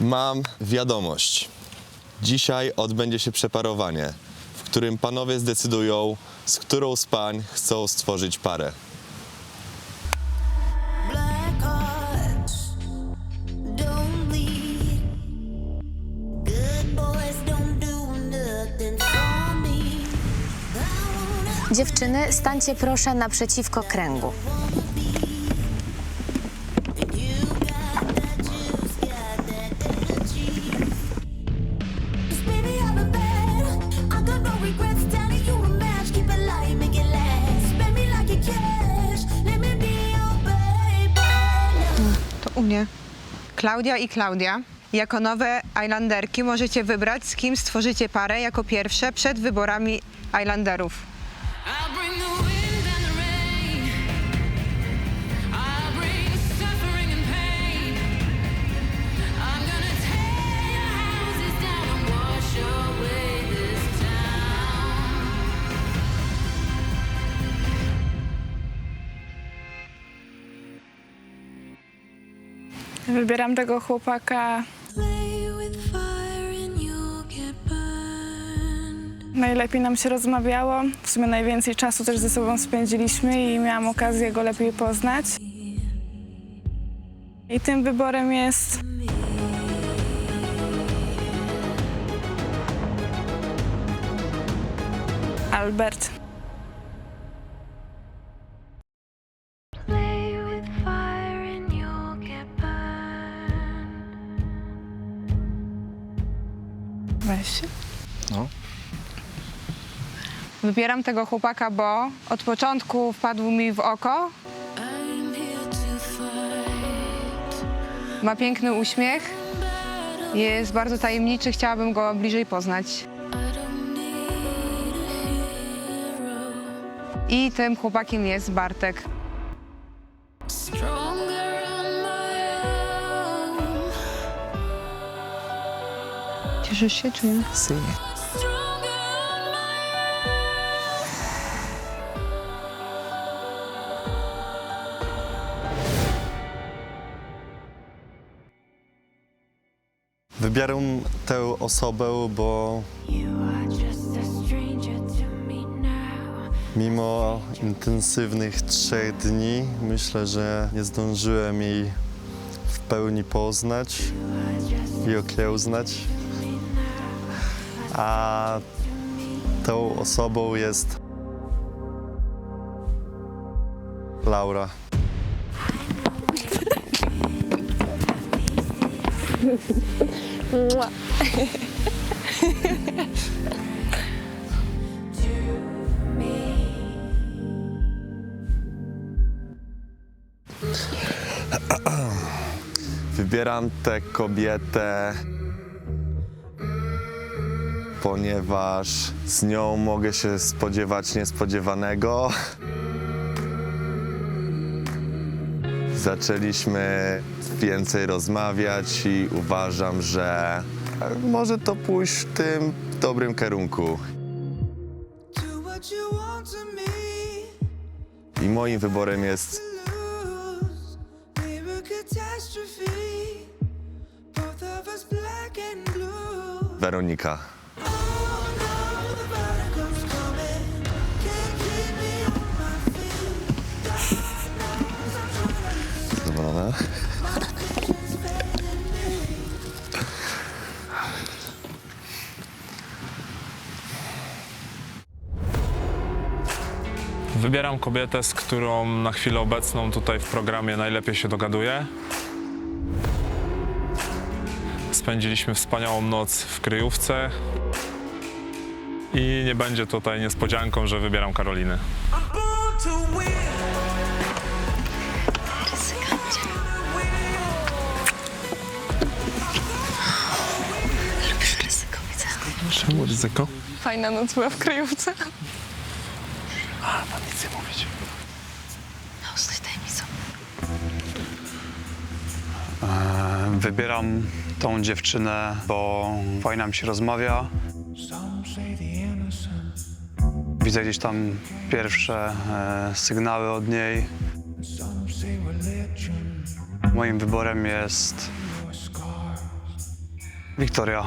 Mam wiadomość. Dzisiaj odbędzie się przeparowanie, w którym panowie zdecydują, z którą z pań chcą stworzyć parę. Dziewczyny, stańcie proszę naprzeciwko kręgu. U mnie. Klaudia i Klaudia. Jako nowe Islanderki możecie wybrać, z kim stworzycie parę jako pierwsze przed wyborami Islanderów. Wybieram tego chłopaka. Najlepiej nam się rozmawiało. W sumie najwięcej czasu też ze sobą spędziliśmy i miałam okazję go lepiej poznać. I tym wyborem jest Albert. Weź. Wybieram tego chłopaka, bo od początku wpadł mi w oko. Ma piękny uśmiech. Jest bardzo tajemniczy, chciałabym go bliżej poznać. I tym chłopakiem jest Bartek. Cieszysz się czy nie? Wybieram tę osobę, bo mimo intensywnych trzech dni myślę, że nie zdążyłem jej w pełni poznać i okiełznać. A tą osobą jest Laura. Wybieram tę kobietę, ponieważ z nią mogę się spodziewać niespodziewanego. Zaczęliśmy więcej rozmawiać i uważam, że może to pójść w tym dobrym kierunku. I moim wyborem jest lose. Zadowolona? Wybieram kobietę, z którą na chwilę obecną tutaj w programie najlepiej się dogaduję. Spędziliśmy wspaniałą noc w kryjówce. I nie będzie tutaj niespodzianką, że wybieram Karolinę. Czemu ryzyko? Fajna noc była w kryjówce. Mam nic nie mówić. Wybieram tą dziewczynę, bo fajnie nam się rozmawia. Widzę gdzieś tam pierwsze e, sygnały od niej. Moim wyborem jest Wiktoria.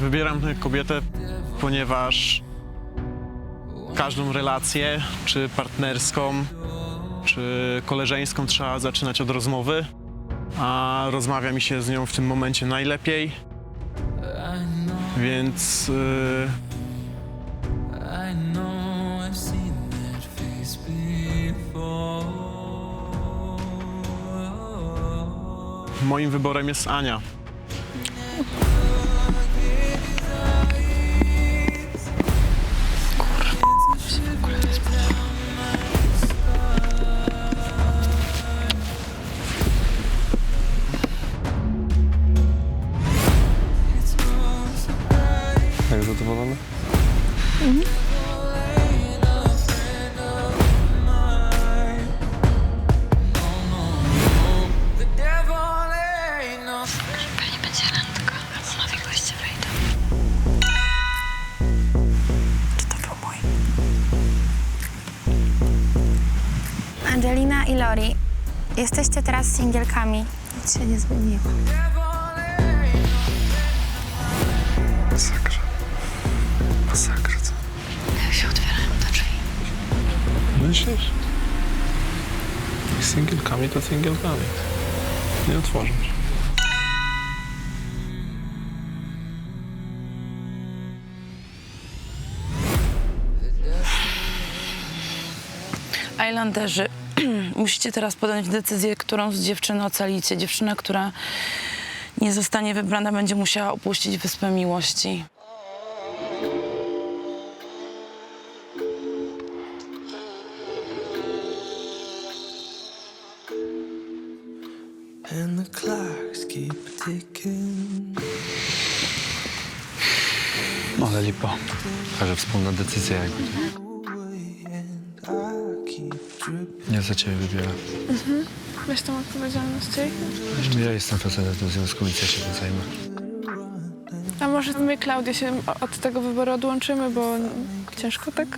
Wybieram tę kobietę, ponieważ każdą relację, czy partnerską, czy koleżeńską, trzeba zaczynać od rozmowy, a rozmawia mi się z nią w tym momencie najlepiej. Więc y, before. moim wyborem jest Ania. Singielkami. Nic się nie zmieniło. Masakra. Masakra, co? Jak się otwierają te drzwi? Myślisz? I singielkami to singielkami. Nie otworzysz. Islanderzy, musicie teraz podjąć decyzję, którą z dziewczyn ocalicie. Dziewczyna, która nie zostanie wybrana, będzie musiała opuścić Wyspę Miłości. And the clocks keep ticking. Ale lipa. Ale wspólna decyzja jakby. Ja za ciebie wybieram. Weź tą odpowiedzialność. Ja jestem facetem w związku, więc ja się tym zajmę. A może my, Klaudia, się od tego wyboru odłączymy, bo ciężko tak?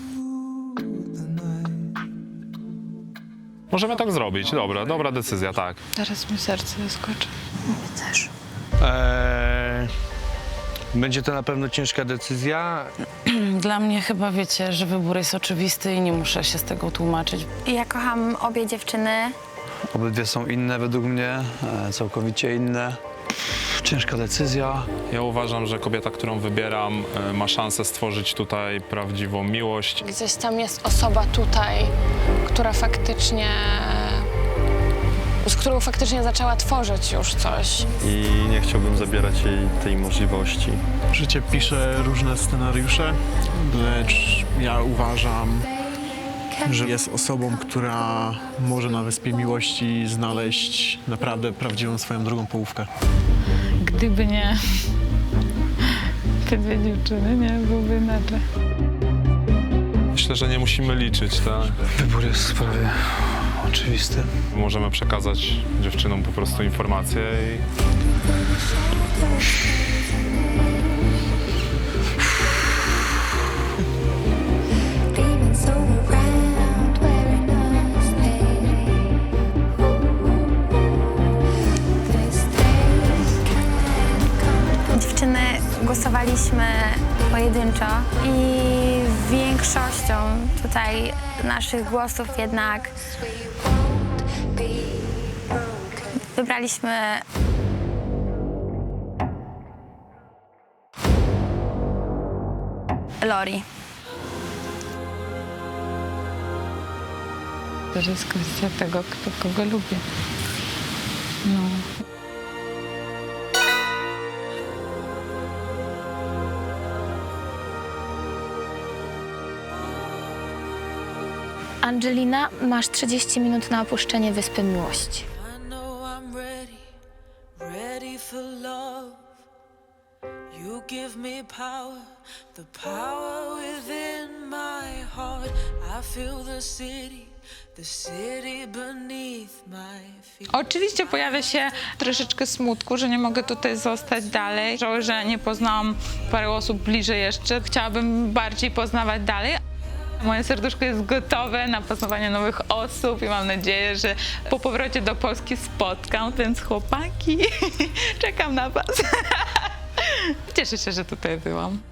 Możemy tak zrobić. Dobra, dobra decyzja, tak. Teraz mi serce zaskoczy. Też. Eee, będzie to na pewno ciężka decyzja. Dla mnie chyba wiecie, że wybór jest oczywisty i nie muszę się z tego tłumaczyć. Ja kocham obie dziewczyny. Obydwie są inne według mnie, e, całkowicie inne. Ciężka decyzja. Ja uważam, że kobieta, którą wybieram, e, ma szansę stworzyć tutaj prawdziwą miłość. Gdzieś tam jest osoba tutaj, która faktycznie. Z którą faktycznie zaczęła tworzyć już coś. I nie chciałbym zabierać jej tej możliwości. Życie pisze różne scenariusze, lecz ja uważam, że jest osobą, która może na Wyspie Miłości znaleźć naprawdę prawdziwą swoją drugą połówkę. Gdyby nie te dwie dziewczyny, nie, byłoby inaczej. Myślę, że nie musimy liczyć, tak? Wybór jest prawie oczywisty. Możemy przekazać dziewczynom po prostu informacje i. Dziewczyny głosowaliśmy pojedynczo i większością tutaj naszych głosów jednak wybraliśmy Lori. To jest kwestia tego, kto kogo lubi. No. Angelina, masz 30 minut na opuszczenie Wyspy Miłości. I know I'm ready, ready for love. You give me power, the power within my heart. I feel the city, the city beneath my feet. Oczywiście pojawia się troszeczkę smutku, że nie mogę tutaj zostać dalej. Że nie poznałam parę osób bliżej jeszcze. Chciałabym bardziej poznawać dalej. Moje serduszko jest gotowe na poznawanie nowych osób i mam nadzieję, że po powrocie do Polski spotkam, więc chłopaki, czekam na was. Cieszę się, że tutaj byłam.